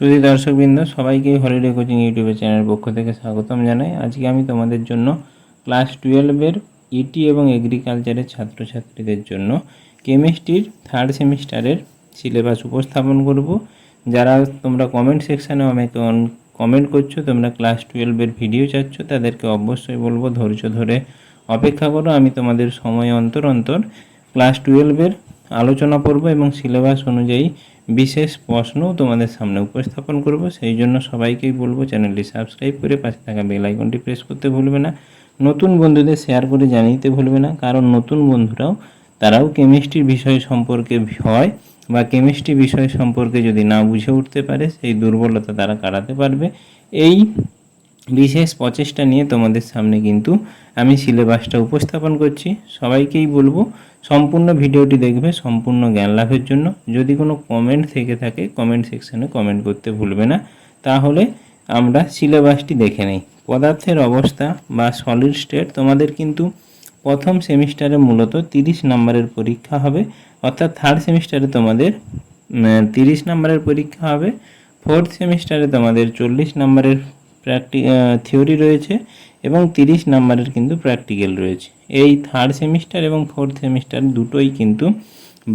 সুধী দর্শকবৃন্দ, সবাইকে holiday coaching ইউটিউবের চ্যানেলের পক্ষ থেকে স্বাগতম জানাই। আজকে আমি তোমাদের জন্য ক্লাস টুয়েলভের ইটি এবং এগ্রিকালচারের ছাত্রছাত্রীদের জন্য কেমিস্ট্রির থার্ড সেমিস্টারের সিলেবাস উপস্থাপন করব। যারা তোমরা কমেন্ট সেকশানে আমাকে কমেন্ট করছ, তোমরা ক্লাস টুয়েলভের ভিডিও চাচ্ছ, তাদেরকে অবশ্যই বলব, ধৈর্য ধরে অপেক্ষা করো। আমি তোমাদের সময় অন্তর অন্তর ক্লাস টুয়েলভের আলোচনা করব এবং সিলেবাস অনুযায়ী বিশেষ প্রশ্নও তোমাদের সামনে উপস্থাপন করব। সেই জন্য সবাইকেই বলব, চ্যানেলটি সাবস্ক্রাইব করে পাশে থাকা বেল প্রেস করতে ভুলবে না। নতুন বন্ধুদের শেয়ার করে জানিয়ে দিতে ভুলবে না, কারণ নতুন বন্ধুরাও, তারাও কেমিস্ট্রি বিষয় সম্পর্কে হয় বা কেমিস্ট্রি বিষয় সম্পর্কে যদি না বুঝে উঠতে পারে, সেই দুর্বলতা তারা কাটাতে পারবে। এই বিশেষ প্রচেষ্টা নিয়ে তোমাদের সামনে কিন্তু আমি সিলেবাসটা উপস্থাপন করছি। সবাইকেই বলব, সম্পূর্ণ ভিডিওটি দেখবে, সম্পূর্ণ জ্ঞান লাভের জন্য। যদি কোনো কমেন্ট থেকে থাকে কমেন্ট সেকশনে কমেন্ট করতে ভুলবে না। তাহলে আমরা সিলেবাসটি দেখে নেই। পদার্থের অবস্থা বা সলিড স্টেট তোমাদের কিন্তু প্রথম সেমিস্টারে মূলত তিরিশ নম্বরের পরীক্ষা হবে। অর্থাৎ থার্ড সেমিস্টারে তোমাদের তিরিশ নম্বরের পরীক্ষা হবে। ফোর্থ সেমিস্টারে তোমাদের চল্লিশ নম্বরের প্র্যাকটি থিওরি রয়েছে এবং তিরিশ নাম্বারের কিন্তু প্র্যাকটিক্যাল রয়েছে। এই থার্ড সেমিস্টার এবং ফোর্থ সেমিস্টার দুটোই কিন্তু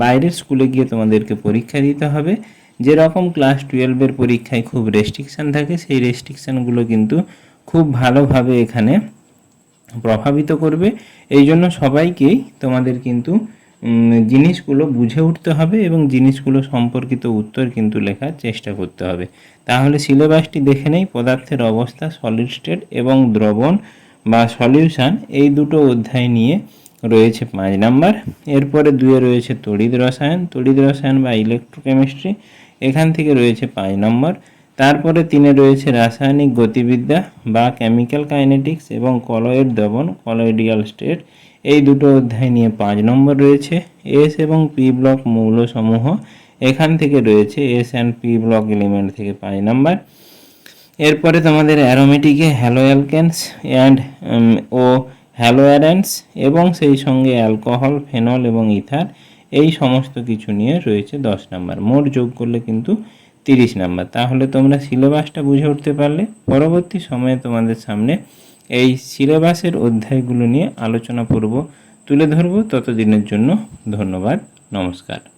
বাইরের স্কুলে গিয়ে তোমাদেরকে পরীক্ষা দিতে হবে। যেরকম ক্লাস টুয়েলভের পরীক্ষায় খুব রেস্ট্রিকশান থাকে, সেই রেস্ট্রিকশানগুলো কিন্তু খুব ভালোভাবে এখানে প্রভাবিত করবে। এই জন্য সবাইকেই তোমাদের কিন্তু জিনিসগুলো বুঝে উঠতে হবে এবং জিনিসগুলো সম্পর্কিত উত্তর কিন্তু লেখার চেষ্টা করতে হবে। তাহলে সিলেবাসটি দেখে নেই, পদার্থের অবস্থা সলিড স্টেট এবং দ্রবণ বা সলিউশন এই দুটো অধ্যায় নিয়ে রয়েছে পাঁচ নাম্বার। এরপরে দুয়ে রয়েছে তড়িৎ রসায়ন তড়িৎ রসায়ন বা ইলেকট্রোকেমিস্ট্রি এখান থেকে রয়েছে পাঁচ নম্বর। তারপরে তিনে রয়েছে রাসায়নিক গতিবিদ্যা বা কেমিক্যাল কাইনেটিক্স এবং কলয়েড দবন কলয়েডিয়াল স্টেট এই দুটো অধ্যায় নিয়ে পাঁচ নম্বর রয়েছে। এস এবং পি ব্লক মৌলসমূহ। এখান থেকে রয়েছে S and P block element থেকে পাঁচ নাম্বার। এরপরে তোমাদের অ্যারোমেটিকে হ্যালোঅ্যালকেন্স অ্যান্ড ও হ্যালোয়ারেন্স এবং সেই সঙ্গে অ্যালকোহল ফেনল এবং ইথার এই সমস্ত কিছু নিয়ে রয়েছে দশ নাম্বার। মোট যোগ করলে কিন্তু তিরিশ নাম্বার। তাহলে তোমরা সিলেবাসটা বুঝে উঠতে পারলে পরবর্তী সময়ে তোমাদের সামনে এই সিলেবাসের অধ্যায়গুলো নিয়ে আলোচনা করব তুলে ধরবো। ততদিনের জন্য ধন্যবাদ, নমস্কার।